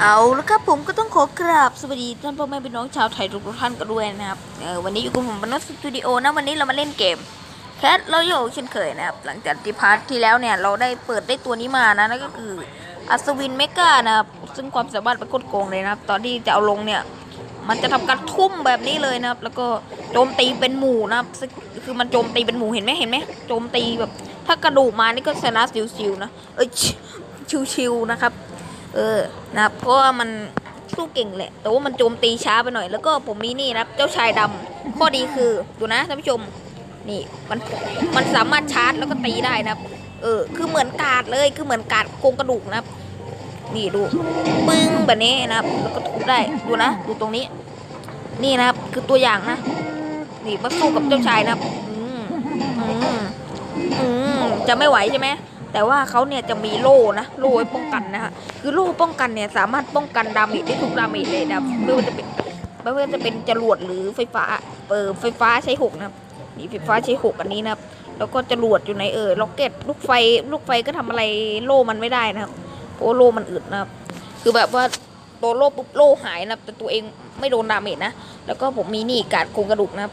เอาและครับผมก็ต้องขอกราบสวัสดีท่านพ่อแม่พี่น้องชาวไทยทุกๆท่านกันด้วยนะครับเออวันนี้อยู่กับผมบรรณสตูดิโอนะวันนี้เรามาเล่นเกมแคทเราโยเช่นเคยนะครับ หลังจากที่พาร์ทที่แล้วเนี่ยเราได้เปิดได้ตัวนี้มานะนั่นก็คืออัศวินเมกานะครับซึ่งความสามารถเป็นโคตรโกงเลยนะครับ ตอนที่จะเอาลงเนี่ย มันจะทำการทุ่มแบบนี้เลยนะครับ แล้วก็โจมตีเป็นหมู่นะครับคือมันโจมตีเป็นหมู่เห็นไหมเห็นไหมโจมตีแบบ ถ้ากระดูกมานี่ก็ชนะชิวๆนะเอ้ยชิวๆนะครับ เออนะครับเพราะว่ามันสู้เก่งแหละ แต่ว่ามันโจมตีช้าไปหน่อย แล้วก็ผมมีนี่นะเจ้าชายดำข้อดีคือดูนะท่านผู้ชม นี่มันมันสามารถชาร์จแล้วก็ตีได้นะครับ เออ คือเหมือนกาดเลย คือเหมือนกาดโครงกระดูกนะครับ นี่ดู ปึ้งแบบนี้นะครับ แล้วก็ทุบได้ ดูนะ ดูตรงนี้ นี่นะครับ คือตัวอย่างนะ นี่มาสู้กับเจ้าชายนะครับ อืมอืมอืมจะไม่ไหวใช่ไหม แต่ว่าเขาเนี่ยจะมีโล่นะโล่ไว้ป้องกันนะฮะคือโล่ป้องกันเนี่ยสามารถป้องกันดาเมจได้ทุกดาเมจเลยนะไม่ว่าจะเป็นไม่ว่าจะเป็นจรวดหรือไฟฟ้าเออไฟฟ้าใช้หกนะนี่ไฟฟ้าใช้หกอันนี้นะแล้วก็จรวดอยู่ในเออล็อกเก็ตลูกไฟลูกไฟก็ทำอะไรโล่มันไม่ได้นะครับเพราะโล่มันอึดนะครับคือแบบว่าโดนโล่ปุ๊บโล่หายนะแต่ตัวเองไม่โดนดาเมจนะแล้วก็ผมมีนี่การ์ดโครงกระดูกนะครับ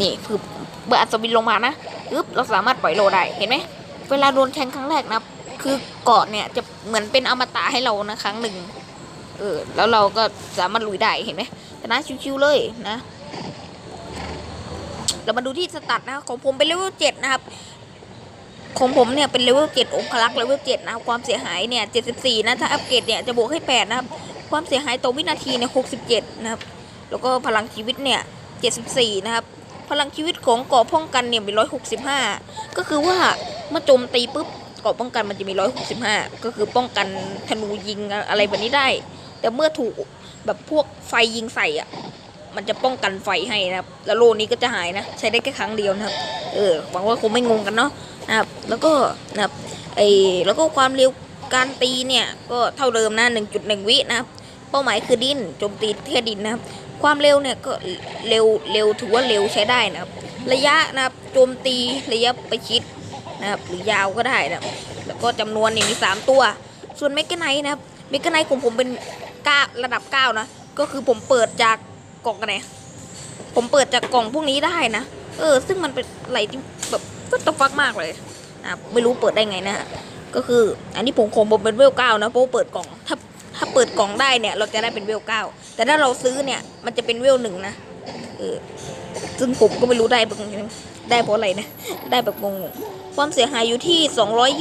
นี่คือเมื่ออัศวินลงมานะปึ๊บเราสามารถปล่อยโลได้เห็นไหม เวลาโดนแทงครั้งแรกนะ คือเกาะเนี่ยจะเหมือนเป็นอมตะให้เรานะครั้งหนึ่ง เออ แล้วเราก็สามารถลุยได้เห็นไหมชนะชิวๆเลยนะ เรามาดูที่สตัดนะของผมเป็นเลเวลเจ็ดนะครับ ของผมเนี่ยเป็นเลเวลเจ็ดองคลักษ์เลเวลเจ็ดนะครับ ความเสียหายเนี่ยเจ็ดสิบสี่นะ ถ้าอัปเกรดเนี่ยจะบวกให้แปดนะครับ ความเสียหายต่อวินาทีเนี่ยหกสิบเจ็ดนะครับ แล้วก็พลังชีวิตเนี่ยเจ็ดสิบสี่นะครับ พลังชีวิตของเกาะป้องกันเนี่ยมีร้อยหกสิบห้าก็คือว่า เมื่อโจมตีปุ๊บเกราะป้องกันมันจะมีร้อยหกสิบห้าก็คือป้องกันธนูยิงอะไรแบบนี้ได้ แต่เมื่อถูกแบบพวกไฟยิงใส่อะ มันจะป้องกันไฟให้นะครับ แล้วโลนี้ก็จะหายนะ ใช้ได้แค่ครั้งเดียวนะครับ เออ หวังว่าคงไม่งงกันเนาะ นะครับ แล้วก็นะครับ ไอแล้วก็ความเร็วการตีเนี่ยก็เท่าเดิมนะ 1.1 วินะครับ เป้าหมายคือดินโจมตีแค่ดินนะครับ ความเร็วเนี่ยก็เร็วเร็วถือว่าเร็วใช้ได้นะครับ ระยะนะครับ โจมตีระยะประชิด นะครับ หรือยาวก็ได้นะแล้วก็จำนวนนี่มี 3 ตัว ส่วนเมกไนท์นะครับเมกไนท์ของผมเป็นก้าระดับ 9 นะ ก็คือผมเปิดจากกล่องกันไหนผมเปิดจากกล่องพวกนี้ได้นะ เออ ซึ่งมันเป็นอะไรที่แบบก็ตฟักมากเลยนะไม่รู้เปิดได้ไงนะฮะก็คืออันนี้ผมคงผมเป็นเวลเก้านะเพราะว่าเปิดกล่องถ้าถ้าเปิดกล่องได้เนี่ย เราจะได้เป็นเวลเก้าแต่ถ้าเราซื้อเนี่ยมันจะเป็นเวลหนึ่งนะเออซึ่งผมก็ไม่รู้ได้เป็นไได้เพราะอะไรนะ ได้แบบงงๆความเสียหายอยู่ที่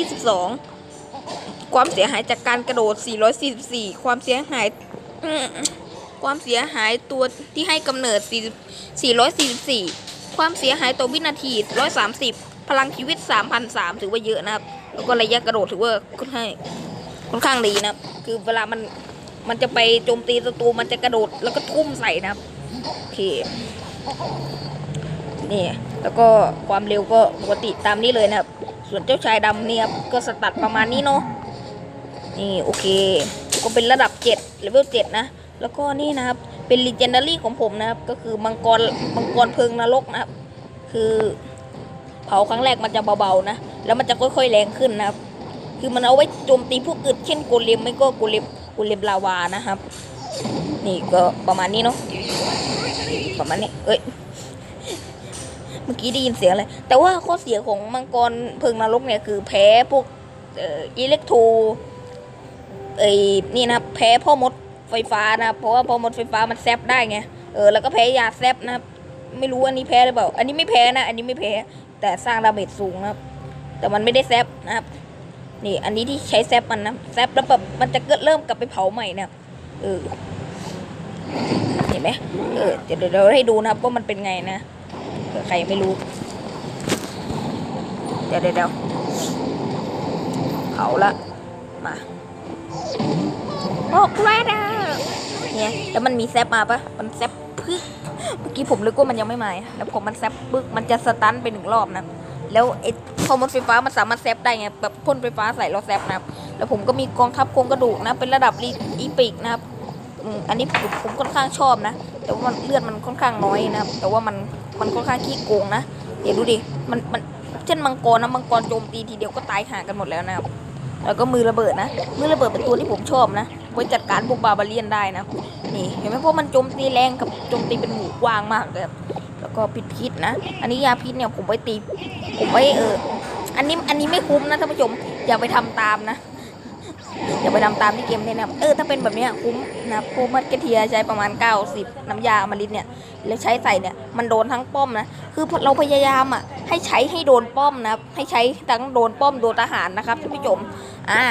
222 ความเสียหายจากการกระโดด 444 ความเสียหาย ความเสียหายตัวที่ให้กำเนิด40 444 ความเสียหายต่อวินาที 130 พลังชีวิต 3,003ถือว่าเยอะนะครับ แล้วก็ระยะกระโดดถือว่าค่อนข้างค่อนข้างดีนะครับ คือเวลามันมันจะไปโจมตีศัตรูมันจะกระโดดแล้วก็ทุ่มใส่นะครับ โอเค นี่ แล้วก็ความเร็วก็ปกติตามนี้เลยนะครับ ส่วนเจ้าชายดำเนี่ยครับก็สตัดประมาณนี้เนาะนี่โอเค ก็เป็นระดับ7เลเวล7นะ แล้วก็นี่นะครับเป็น legendary ของผมนะครับ ก็คือมังกรมังกรเพลิงนรกนะครับ คือเผาครั้งแรกมันจะเบาๆนะ แล้วมันจะค่อยๆแรงขึ้นนะครับ คือมันเอาไว้โจมตีพวกอื่นเช่นโกเลมไม่ก็โกเลมโกเลมลาวานะครับ นี่ก็ประมาณนี้เนาะประมาณนี้เอ้ย เมื่อกี้ได้ยินเสียงอะไรแต่ว่าข้อเสียของมังกรเพิงนรกเนี่ยคือแพ้พวกอิเล็กโทรเอ้นี่นะแพ้พ่อมดไฟฟ้านะเพราะว่าพ่อมดไฟฟ้ามันแซบได้ไง เออ แล้วก็แพ้ยาแซบนะไม่รู้อันนี้แพ้หรือเปล่า อันนี้ไม่แพ้นะ อันนี้ไม่แพ้ แต่สร้างดาเมจสูงนะครับ แต่มันไม่ได้แซบนะครับ นี่อันนี้ที่ใช้แซบมันนะ แซบแล้วแบบมันจะเกิดเริ่มกลับไปเผาใหม่นะเออ เห็นไหมเออ เดี๋ยวเดี๋ยวเราให้ดูนะครับว่ามันเป็นไงนะ ผื่อใครไม่รู้ เดี๋ยวเดี๋ยวเดี๋ยวเผาละ มาออกแรดอะเนี่ยแล้วมันมีแซปมาปะมันแซปพึกเมื่อกี้ผมนึกว่ามันยังไม่มาแล้วผมมันแซปปึ๊กมันจะสตันไปหนึ่งรอบนะแล้วไอ้พอมดไฟฟ้ามันสามารถแซปได้ไงแบบพ่นไฟฟ้าใส่เราแซปนะครับแล้วผมก็มีกองทัพโครงกระดูกนะเป็นระดับอีปิกนะครับอันนี้ผมผมค่อนข้างชอบนะ แต่ว่ามันเลือดมันค่อนข้างน้อยนะครับแต่ว่ามัน มันค่อนข้างขี้โกงนะเดี๋ยวดูดิมันมันเช่นมังกรนะมังกรโจมตีทีเดียวก็ตายห่ากันหมดแล้วนะครับแล้วก็มือระเบิดนะ มือระเบิดเป็นตัวที่ผมชอบนะไว้จัดการพวกบาบาเลียนได้นะนี่เห็นไหมเพราะมันโจมตีแรงกับโจมตีเป็นหมู่กว้างมากเลยแล้วก็พิษพิษนะ อันนี้ยาพิษเนี่ยผมไว้ตี ผมไว้เออ อันนี้อันนี้ไม่คุ้มนะท่านผู้ชมอย่าไปทำตามนะ อย่าไปทำตามที่เกมเนี่ยนะเออถ้าเป็นแบบนี้คุ้มนะโพมัดกระเทียใช้ประมาณ 90 น้ำยาอมฤตเนี่ยแล้วใช้ใส่เนี่ยมันโดนทั้งป้อมนะ คือเราพยายามอะให้ใช้ให้โดนป้อมนะให้ใช้ทั้งโดนป้อมโดนทหารนะครับท่านผู้ชมอ่า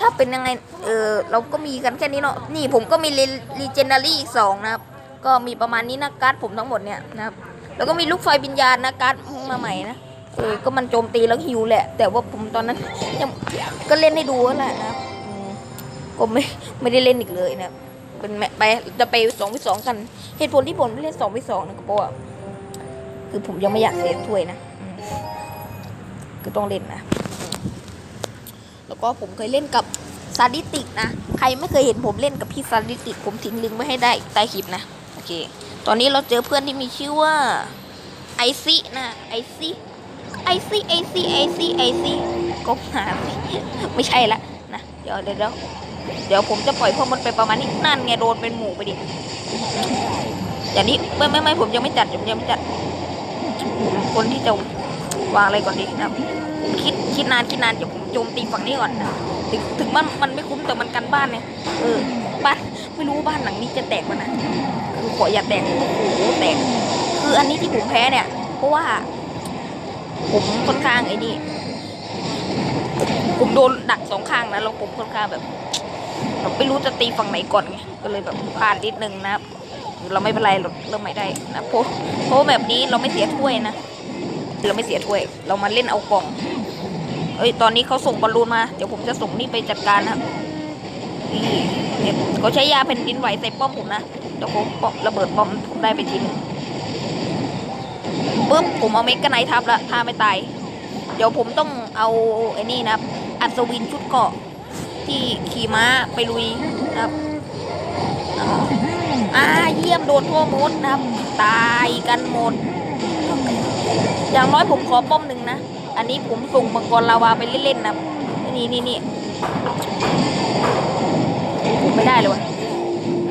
ถ้าเป็นยังไงเออเราก็มีกันแค่นี้เนาะนี่ผมก็มีรีเจนดารี่อีกสองนะครับ ก็มีประมาณนี้นะการ์ดผมทั้งหมดเนี่ยนะครับแล้วก็มีลูกไฟวิญญาณนะการ์ดมาใหม่นะเออก็มันโจมตีแล้วหิวแหละ แต่ว่าผมตอนนั้นยังก็เล่นให้ดูแหละนะครับ ก็ไม่ไม่ได้เล่นอีกเลยนะเป็นแมไปจะไปสองวิสองกัน เหตุผลที่ผมไม่เล่นสองวิสองนะก็เพราะว่าคือผมยังไม่อยากเสียถ้วยนะคือต้องเล่นนะ แล้วก็ผมเคยเล่นกับซาดิติกนะ ใครไม่เคยเห็นผมเล่นกับพี่ซาดิติก ผมทิ้งลิงก์ไว้ให้ได้ใต้คลิปนะ โอเค ตอนนี้เราเจอเพื่อนที่มีชื่อว่าไอซินะไอซิไอซิไอซิไอซิไอซิก็หาไม่ใช่ละนะ เดี๋ยวเดี๋ยว เดี๋ยวผมจะปล่อยพวกมันไปประมาณนี้นั่นไงโดนเป็นหมูไปดิอย่างนี้ไม่ไม่ไม่ผมยังไม่จัดผมยังไม่จัด คนที่จะวางอะไรก่อนดีนะคิดคิดนานคิดนานเดี๋ยวผมโจมตีฝั่งนี้ก่อนนะถึงถึงบ้านมันไม่คุ้มแต่มันกันบ้านเนี่ยเออบ้านไม่รู้บ้านหลังนี้จะแตกมันนะคือขออย่าแตกโอ้โหแตกคืออันนี้ที่ผมแพ้เนี่ย เพราะว่า ผมค่อนข้างไอ้นี่ผมโดนดักสองข้างนะแล้วผมค่อนข้างแบบ แบบไม่รู้จะตีฝั่งไหนก่อนไงก็เลยแบบพลาดนิดนึงนะครับเราไม่เป็นไรเริ่มใหม่ได้นะเพราะเพราะแบบนี้เราไม่เสียถ้วยนะเราไม่เสียถ้วย เรามาเล่นเอากล่องเอ้ยตอนนี้เขาส่งบอลลูนมาเดี๋ยวผมจะส่งนี่ไปจัดการนะนี่เนี่ยเขาใช้ยาแผ่นดินไหวใส่ป้อมผมนะเดี๋ยวผมป้อมระเบิดป้อมผมได้ไปทีนึงปึ๊บผมเอาเมกะไนท์ทับแล้วถ้าไม่ตาย เดี๋ยวผมต้องเอาไอ้นี่นะอัศวินชุดเกาะ ที่ขี่ม้าไปลุยนะครับอ่าเยี่ยมโดนทั่วมดนะครับ ตายกันหมด อย่างน้อยผมขอป้อมหนึ่งนะ อันนี้ผมส่งมังกรลาวาไปเล่นๆนะนี่นี่นี่ไม่ได้เลยวะ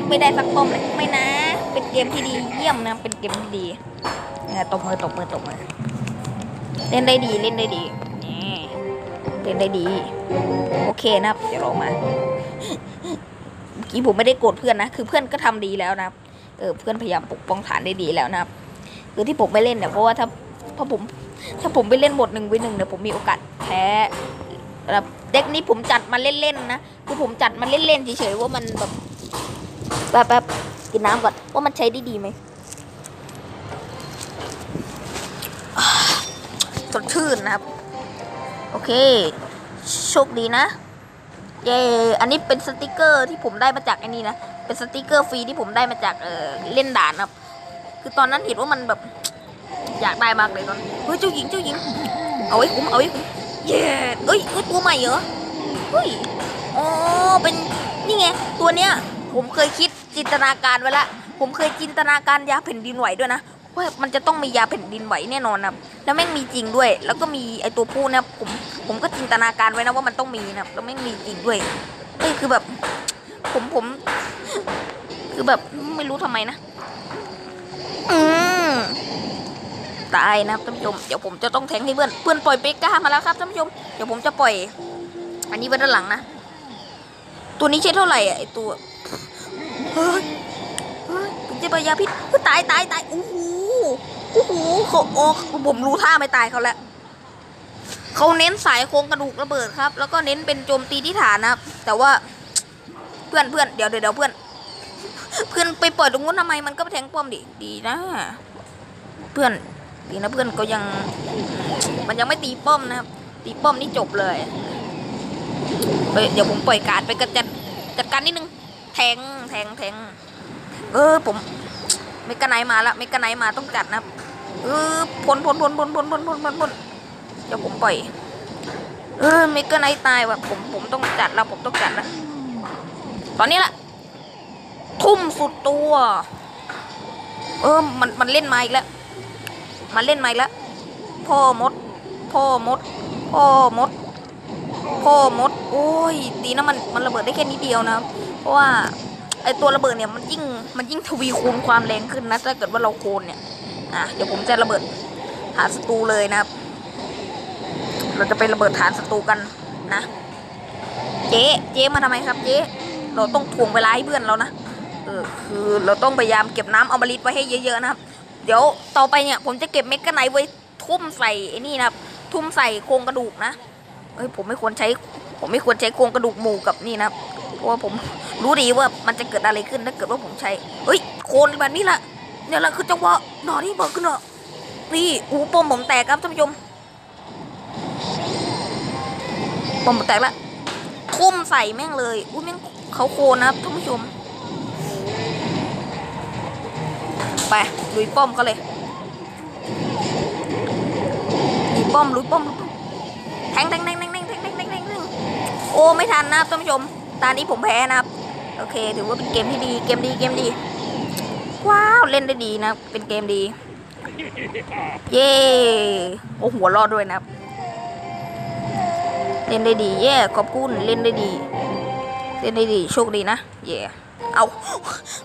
ไม่ได้สักป้อมเลยไม่นะ เป็นเกมที่ดีเยี่ยมนะเป็นเกมที่ดีตบมือตบมือตบมือเล่นได้ดีเล่นได้ดี เล่นได้ดี โอเคนะครับ เดี๋ยวเรามาเมื่อกี้ผมไม่ได้โกรธเพื่อนนะ คือเพื่อนก็ทำดีแล้วนะครับ เออเพื่อนพยายามปกป้องฐานได้ดีแล้วนะครับ คือที่ผมไม่เล่นเนี่ยเพราะว่าถ้าเพราะผมถ้าผมไปเล่นหมดหนึ่งวิหนึ่งเนี่ยผมมีโอกาสแพ้แบบเด็กนี้ผมจัดมาเล่นๆนะคือผมจัดมาเล่นๆเฉยๆว่ามันแบบแบบแบบกินน้ำก่อนว่ามันใช้ได้ดีไหมสดชื่นนะครับ โอเค โชคดีนะ เย้อันนี้เป็นสติกเกอร์ที่ผมได้มาจากไอ้นี่นะ เป็นสติกเกอร์ฟรีที่ผมได้มาจากเออเล่นด่านนะครับ คือตอนนั้นเห็นว่ามันแบบ อยากได้มากเลยตอนเฮ้ยเจ้าหญิงเจ้าหญิง เอาไว้คุ้มเอาไว้คุ้มเย้เอ้ยเอ้ยตัวใหม่เหรอเฮ้ยอ๋อเป็นนี่ไงตัวเนี้ยผมเคยคิดจินตนาการไว้ละผมเคยจินตนาการยาแผ่นดินไหวด้วยนะ ว่ามันจะต้องมียาแผ่นดินไหวแน่นอนนะแล้วแม่งมีจริงด้วย แล้วก็มีไอตัวผู้เนี่ยผมผมก็จินตนาการไว้นะว่ามันต้องมีนะแล้วแม่งมีจริงด้วยเอ้ยคือแบบ ผมผม คือแบบไม่รู้ทำไมนะอืมตายนะครับท่านผู้ชมเดี๋ยวผมจะต้องแทงให้เพื่อนเพื่อนปล่อยเบก้ามาแล้วครับท่านผู้ชมเดี๋ยวผมจะปล่อย อันนี้ไว้ด้านหลังนะตัวนี้ใช้เท่าไหร่อะไอตัวเฮ้ยเฮ้ยผมจะปยาพิษเฮ้ยตายตายตายอ้ โหโอ้โหเขาโอ้ผมรู้ท่าไม่ตายเขาแล้วเขาเน้นสายโครงกระดูกระเบิดครับ แล้วก็เน้นเป็นโจมตีที่ฐานนะครับ แต่ว่าเพื่อนเพื่อนเดี๋ยวเดี๋ยวเพื่อน เพื่อนไปปล่อยตรงนู้นทำไมมันก็ไปแทงป้อมดิดีนะ เพื่อนดีนะเพื่อนก็ยัง มันยังไม่ตีป้อมนะครับ ตีป้อมนี่จบเลยเฮ้ยเดี๋ยวผมปล่อยการไปกระจัดจัดการนิดนึงแทงแทงแทงเออผมเมกระไนมาละเมกระไนมาต้องจัดนะครับ เออพ้นพ้นพ้นพ้นพ้นพ้นพ้นพ้นพ้นเดี๋ยวผมปล่อย เออเมกะไนท์ตายว่ะผมผมต้องจัดแล้วผมต้องจัดแล้วตอนนี้แหละทุ่มสุดตัว เออมันมันเล่นมาอีกแล้ว มันเล่นมาอีกแล้วพ่อมด พ่อมด พ่อมด พ่อมด โอ้ยดีนะมันมันระเบิดได้แค่นิดเดียวนะ เพราะว่าไอตัวระเบิดเนี่ยมันยิ่งมันยิ่งทวีคูณความแรงขึ้นนะถ้าเกิดว่าเราโคนเนี่ย อะเดี๋ยวผมจะระเบิดฐานศัตรูเลยนะครับ เราจะไประเบิดฐานศัตรูกันนะ เจ๊เจ๊มาทำไมครับเจ๊เราต้องถ่วงเวลาให้เพื่อนเรานะเออคือเราต้องพยายามเก็บน้ำเอามาลิดไว้ให้เยอะๆนะครับ เดี๋ยวต่อไปเนี่ยผมจะเก็บเมกะไนไว้ทุ่มใส่ไอ้นี่นะครับ ทุ่มใส่โครงกระดูกนะเอ้ยผมไม่ควรใช้ผมไม่ควรใช้โครงกระดูกหมูกับนี่นะครับเพราะว่าผมรู้ดีว่ามันจะเกิดอะไรขึ้นถ้าเกิดว่าผมใช้เฮ้ยโคนแบบนี้ละ เนี่ยแหละคือจังหวะหนอนี่เบิกขึ้นเนอะนี่อูปมผมแตกครับท่านผู้ชมปมผมแตกละทุ่มใส่แม่งเลยอุ้ยแม่งเขาโคนนะครับท่านผู้ชม ไปลุยป้อมเขาเลยลุยป้อมลุยป้อมลุยป้อมแทงแทงแทงแทงแทงแทงแทงแทงแทงโอ้ไม่ทันนะครับท่านผู้ชมตอนนี้ผมแพ้นะครับ โอเค ถือว่าเป็นเกมที่ดีเกมดีเกมดี ว้าวเล่นได้ดีนะ เป็นเกมดี เย้โอ้หัวรอดด้วยนะ เล่นได้ดี เย้ขอบคุณเล่นได้ดี เล่นได้ดี โชคดีนะ เย้เอา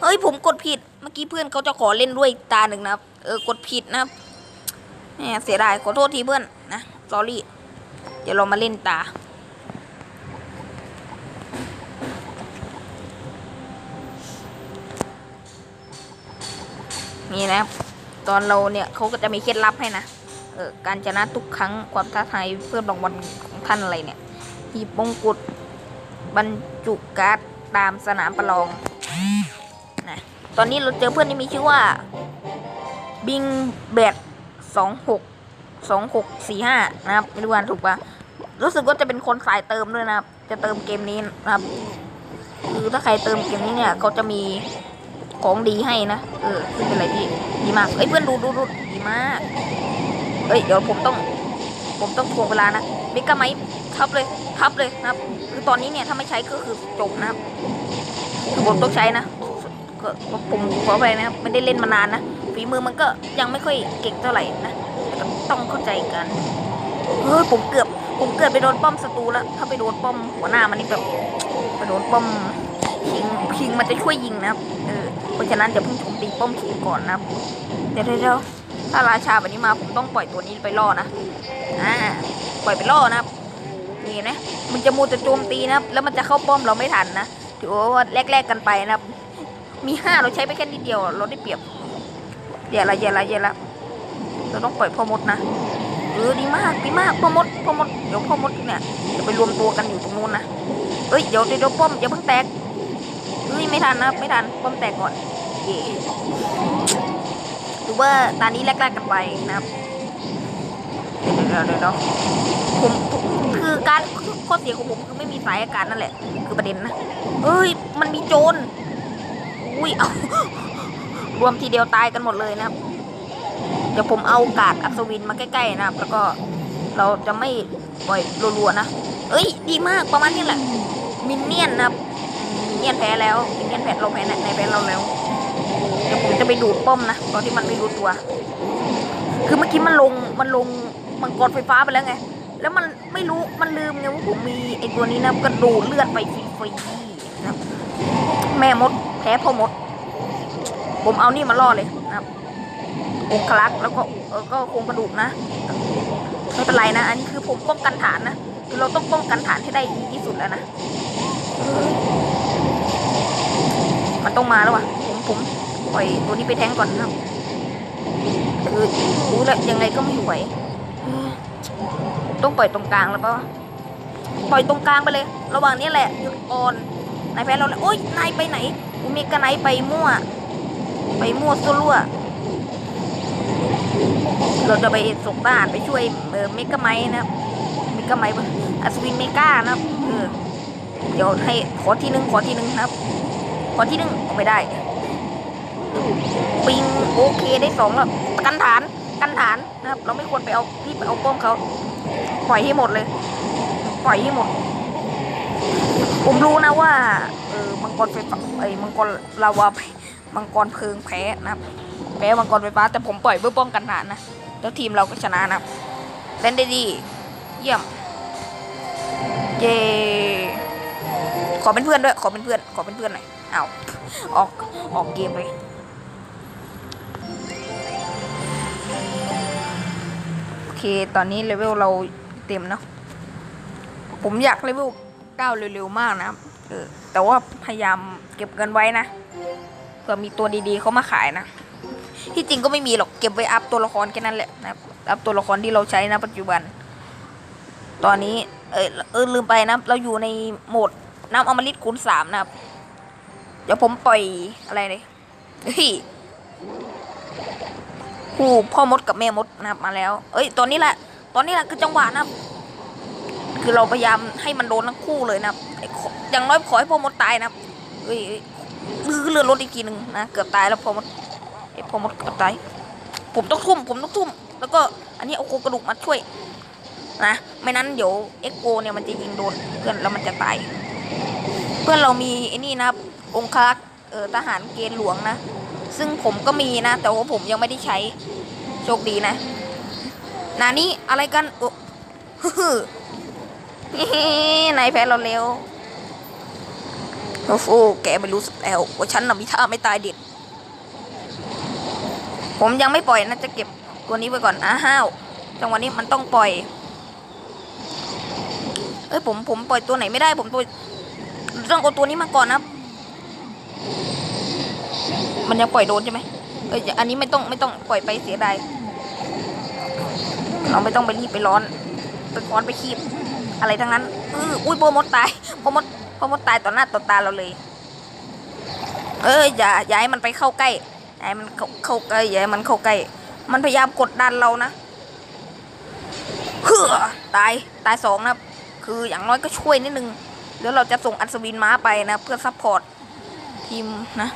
เฮ้ยผมกดผิด เมื่อกี้เพื่อนเขาจะขอเล่นด้วยตาหนึ่งนะเออกดผิดนะครับแหมเสียดายขอโทษทีเพื่อนนะสอรี่เดี๋ยวเรามาเล่นตา นี่นะครับ ตอนเราเนี่ยเขาก็จะมีเคล็ดลับให้นะเออการชนะทุกครั้งความท้าทายเพิ่มรางวัลของท่านอะไรเนี่ยหีบมงกุฎบรรจุการ์ดตามสนามประลองนะตอนนี้เราเจอเพื่อนที่มีชื่อว่าบิงแบดสองหกสองหกสี่ห้านะครับไม่รู้ว่าถูกปะรู้สึกว่าจะเป็นคนสายเติมด้วยนะครับ จะเติมเกมนี้นะครับ คือถ้าใครเติมเกมนี้เนี่ยเขาจะมี ของดีให้นะ เออซึ่เป็นอะไรที่ ดีมาก เอ้ยเพื่อนดูดูดูดีมาก เอ้ยเดี๋ยวผมต้อง ผมต้องทวงเวลานะมิกาไมทับเลย ทับเลยนะครับ คือตอนนี้เนี่ยถ้าไม่ใช้ก็คือจบนะครับ คือผมต้องใช้นะก็ผมขอไปนะครับไม่ได้เล่นมานานนะฝีมือมันก็ยังไม่ค่อยเก่งเท่าไหร่นะต้องเข้าใจกันเฮ้ยผมเกือบ ผมเกือบไปโดนป้อมศัตรูแล้ว ถ้าไปโดนป้อมหัวหน้ามันนี่แบบไปโดนป้อมคิงคิงมันจะช่วยยิงนะครับเออ เพราะฉะนั้นเดี๋ยวเพิ่งโจมตีป้อมคิงก่อนนะเดี๋ยวเดี๋ยวถ้าราชาแบบนี้มาผมต้องปล่อยตัวนี้ไปล่อนะอ่าปล่อยไปล่อนะนี่นะมันจะมูจะโจมตีนะแล้วมันจะเข้าป้อมเราไม่ทันนะถือว่าแลกๆกันไปนะมีห้าเราใช้ไปแค่นิดเดียวเราได้เปรียบเดี๋ยวละเดี๋ยวละเดี๋ยวละเราต้องปล่อยพ่อมดนะเออดีมากดีมากพ่อมดพ่อมดเดี๋ยวพ่อมดเนี่ยจะไปรวมตัวกันอยู่ตรงนู้นนะเอ้ยเดี๋ยวเดี๋ยวป้อมอย่าเพิ่งแตก เอ้ยไม่ทันนะไม่ทันป้อมแตกก่อนเย่ถือว่าตอนนี้แลกๆกันไปนะครับเดี๋ยวเดี๋ยวเดี๋ยวผมคือการข้อเสียของผมคือไม่มีสายอากาศนั่นแหละ คือประเด็นนะเอ้ย มันมีโจรอุ้ยเอารวมทีเดียวตายกันหมดเลยนะครับ เดี๋ยวผมเอากาดอัศวินมาใกล้ๆนะครับ แล้วก็เราจะไม่ปล่อยรัวๆนะ เอ้ย ดีมากประมาณนี้แหละ มินเนี่ยนนะครับ เนี่ยนแพ้แล้วมินเนี่ยนแพ้เราแพ้ในในแพ้เราแล้วเดี๋ยวผมจะไปดูดป้อมนะตอนที่มันไม่รู้ตัว คือเมื่อกี้มันลงมันลงมังกรไฟฟ้าไปแล้วไง แล้วมันไม่รู้มันลืมไงว่าผมมีไอ้ตัวนี้นะกระโดดเลือดไปฟรีๆนะครับ แม่มดแพ้พ่อมด ผมเอานี่มาล่อเลยนะครับองคลักษ์แล้วก็เออก็โครงกระดูกนะไม่เป็นไรนะ อันนี้คือผมป้องกันฐานนะคือเราต้องป้องกันฐานให้ได้ดีที่สุดแล้วนะ มันต้องมาแล้วว่ะผมผมปล่อยตัวนี้ไปแทงก่อนนะคือรู้แล้วยังไงก็ไม่ไหวต้องปล่อยตรงกลางแล้วปะปล่อยตรงกลางไปเลย ระหว่างนี้แหละจุดอ่อนนายแพ้เราเลยโอ๊ยนายไปไหนอุเมกะไนไปมั่ว ไปมั่วซั่วรั่วเราจะไปส่งทหารไปช่วยเออเมกะไมท์นะเมกะไมท์อัศวินเมกานะเออเดี๋ยวให้ขอทีหนึ่งขอทีหนึ่งครับ ขอที่หนึ่งเอาไม่ได้ ปิงโอเคได้สองแล้วกันฐานกันฐานนะครับ เราไม่ควรไปเอารีบไปเอาป้อมเขาปล่อยให้หมดเลย ปล่อยให้หมด ผมรู้นะว่าเออมังกรไฟฟ้าไอ้มังกรลาวามังกรเพลิงแพ้นะครับ แพ้มังกรไฟฟ้าแต่ผมปล่อยเพื่อป้องกันฐานนะแล้วทีมเราก็ชนะนะครับเล่นได้ดี เยี่ยม เย่ขอเป็นเพื่อนด้วย ขอเป็นเพื่อน ขอเป็นเพื่อนหน่อย เอาออกออกเกมเลยโอเคตอนนี้เลเวลเราเต็มเนาะผมอยากเลเวลเก้าเร็วๆมากนะเออแต่ว่าพยายามเก็บเงินไว้นะเผื่อมีตัวดีๆเขามาขายนะที่จริงก็ไม่มีหรอกเก็บไว้อัพตัวละครแค่นั้นแหละนะอัพตัวละครที่เราใช้นะปัจจุบัน ตอนนี้เออเออลืมไปนะเราอยู่ในโหมดน้ำอมฤตคูณสามนะครับ เดี๋ยวผมปล่อยอะไรเลยเฮ้ยคู่พ่อมดกับแม่มดนะครับมาแล้ว เอ้ยตอนนี้แหละ ตอนนี้แหละคือจังหวะนะครับ คือเราพยายามให้มันโดนทั้งคู่เลยนะครับอย่างน้อยขอให้พ่อมดตายนะครับเฮ้ยเฮ้ยลือเลือดรถอีกทีหนึ่งนะเกือบตายแล้วพ่อมดไอ้พ่อมดเกือบตายผมต้องทุ่ม ผมต้องทุ่ม แล้วก็อันนี้เอาโครงกระดูกมาช่วยนะไม่นั้นเดี๋ยวเอ็กโกเนี่ยมันจะยิงโดนเพื่อนแล้วมันจะตาย เพื่อนเรามีไอ้นี่นะครับองครักษ์เออทหารเกณฑ์หลวงนะ ซึ่งผมก็มีนะ แต่ว่าผมยังไม่ได้ใช้โชคดีนะนานี่อะไรกันโอ้ฮึนายแพ้เราเร็วโอ้โหแกไม่รู้สึกแล้วว่าฉันน่ะมีท่าไม่ตายเด็ด ผมยังไม่ปล่อยนะจะเก็บตัวนี้ไว้ก่อนอาห่าวจังหวะนี้มันต้องปล่อย เอ้ยผมผมปล่อยตัวไหนไม่ได้ผมตัว ต้องเอาตัวนี้มาก่อนนะ มันยังปล่อยโดนใช่ไหมเอ้ยอันนี้ไม่ต้องไม่ต้องปล่อยไปเสียดายเราไม่ต้องไปรีบไปร้อนไปค้อนไปคีบ อะไรทั้งนั้นเอออุ้ยโปรมดตายโปรมดโปรมดตายต่อหน้าต่อตาเราเลย เอ้ยอย่าอย่าให้มันไปเข้าใกล้อย่าให้มันเข้าเข้าใกล้อย่าให้มันเข้าใกล้มันพยายามกดดันเรานะเฮ้อตายตายสองนะคืออย่างน้อยก็ช่วยนิดนึง แล้วเราจะส่งอัศวินม้าไปนะ เพื่อซัพพอร์ตทีมนะ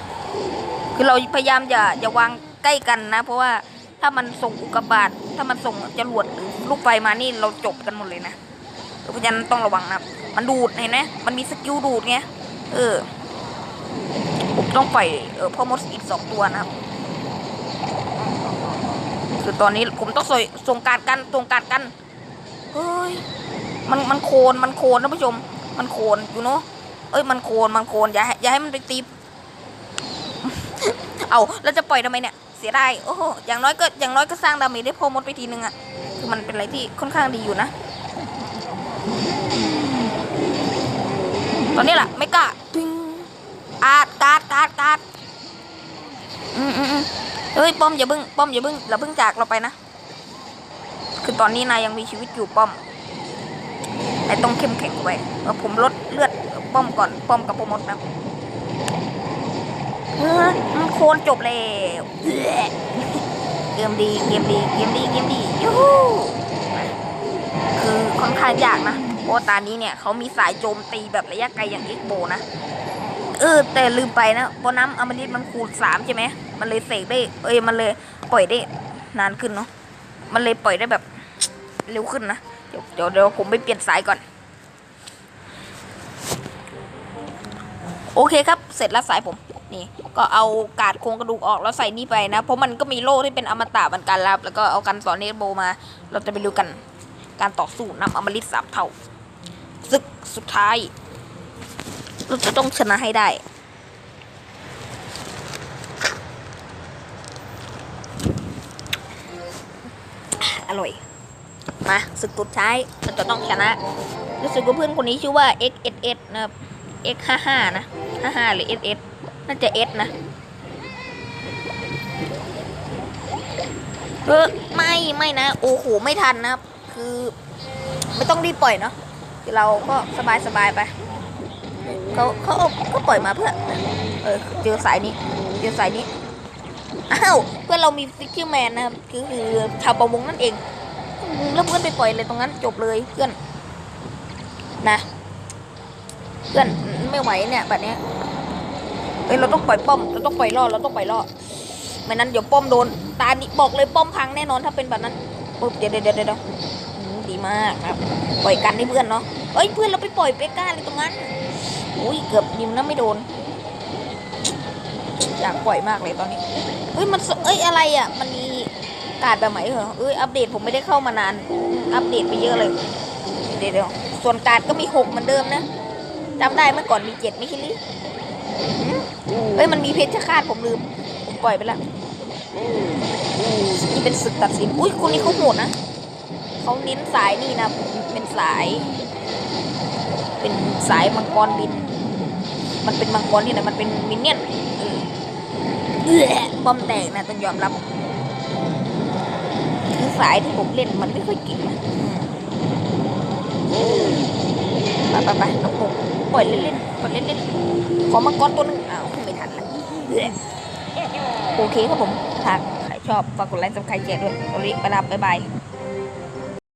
คือเราพยายามอย่าอย่าวางใกล้กันนะ เพราะว่าถ้ามันส่งอุกกาบาตถ้ามันส่งจรวดหรือลูกไฟมานี่เราจบกันหมดเลยนะเพราะฉะนั้นต้องระวังนะมันดูดเห็นไหมมันมีสกิลดูดไงเออผมต้องปล่อยเออพ่อมดอีกสองตัวนะครับคือตอนนี้ผมต้องส่งส่งการกันส่งการกันเฮ้ยมันมันโคนมันโคนนะผู้ชม มันโคนอยู่เนาะเอ้ยมันโคนมันโคนอย่าให้อย่าให้มันไปตีเอาแล้วจะปล่อยทำไมเนี่ยเสียดายโอ้โหอย่างน้อยก็อย่างน้อยก็สร้างดาเมจได้พอมดไปทีนึงอะคือมันเป็นอะไรที่ค่อนข้างดีอยู่นะ ตอนนี้แหละไม่กล้าดึงอาดการ์ดการ์ดการ์ดอืมอืมอืมเฮ้ยป้อมอย่าเบึ้งป้อมอย่าเบึ้งอย่าเบึ้งจากเราไปนะ คือตอนนี้นายยังมีชีวิตอยู่ป้อม นายต้องเข้มแข็งไว้เออผมลดเลือดป้อมก่อนป้อมกับโปรโมทนะเออมันโคนจบแล้วเกมดีเกมดีเกมดีเกมดียูฮูคือค่อนข้างยากนะเพราะตานี้เนี่ยเขามีสายโจมตีแบบระยะไกลอย่างเอ็กโบนะเออแต่ลืมไปนะเพราะน้ำอมฤตมันคูณสามใช่ไหมมันเลยเสกได้ เอ้ยมันเลยปล่อยได้นานขึ้นเนาะมันเลยปล่อยได้แบบเร็วขึ้นนะ เดี๋ยวเดี๋ยวเดี๋ยวผมไปเปลี่ยนสายก่อน โอเคครับ เสร็จแล้วสายผม นี่ ก็เอากาดโครงกระดูกออกแล้วใส่นี่ไปนะ เพราะมันก็มีโล่ที่เป็นอมตะเหมือนกันแล้วแล้วก็เอากันสอนเนตโบมา เราจะไปดูกัน การต่อสู้นำอมฤตสามเท่าศึกสุดท้าย เราจะต้องชนะให้ได้อร่อย มาศึกสุดท้ายเราจะต้องชนะรู้สึกว่าเพื่อนคนนี้ชื่อว่า x s s นะครับ x ห้าห้านะห้าห้าหรือ s s น่าจะ s นะเออไม่ไม่นะ โอ้โหไม่ทันนะครับ คือไม่ต้องรีบปล่อยเนาะคือเราก็สบายสบายไปเขาเขาเอาปล่อยมาเพื่อ เออเจอสายนี้เจอสายนี้อ้าวเพื่อนเรามีฟิกเกอร์แมนนะครับ คือคือชาวประมงนั่นเอง แล้วเพื่อนไปปล่อยเลยตรงนั้นจบเลยเพื่อนนะ เพื่อนไม่ไหวเนี่ยแบบนี้เอ้ยเราต้องปล่อยป้อมเราต้องปล่อยล่อเราต้องปล่อยล่อไม่นั้นเดี๋ยวป้อมโดนตานี้บอกเลยป้อมพังแน่นอนถ้าเป็นแบบนั้นปุ๊บเดี๋ยวเดี๋ยวเดี๋ยวเดี๋ยวอืมดีมากครับ ปล่อยกันให้เพื่อนเนาะเอ้ยเพื่อนเราไปปล่อยเปก้าเลยตรงนั้นอุ้ยเกือบยิมนะไม่โดนอยากปล่อยมากเลยตอนนี้เฮ้ยมันเอ้ยอะไรอะ มันมี การ์ดแบบไหนเหรอเอ้ยอัปเดตผมไม่ได้เข้ามานาน อัปเดตไปเยอะเลย เดี๋ยวเดี๋ยวส่วนการ์ดก็มีหกเหมือนเดิมนะจำได้เมื่อก่อนมีเจ็ดไม่ใช่หรือหืมเอ้ยมันมีเพชรฆาตผมลืม ผมปล่อยไปแล้วนี่เป็นศึกตัดสิน อุ้ยคนนี้เขาโหดนะเขาเน้นสายนี่นะ เป็นสาย เป็นสายมังกรบิน มันเป็นมังกรที่ไหนมันเป็นมินเนี่ยนเออเอื้อบอมแตกนะต้องยอมรับคือ สายที่ผมเล่นมันไม่ค่อยเก่งนะไปไปไปน้องผมปล่อยเล่นๆปล่อยเล่นๆขอมังกรตัวหนึงอ้าวไม่ทันละโอเคครับผมถ้าใครชอบฝากกดไลค์ซับสไครแจกด้วยตอนนี้ไปลาบ๊ายบาย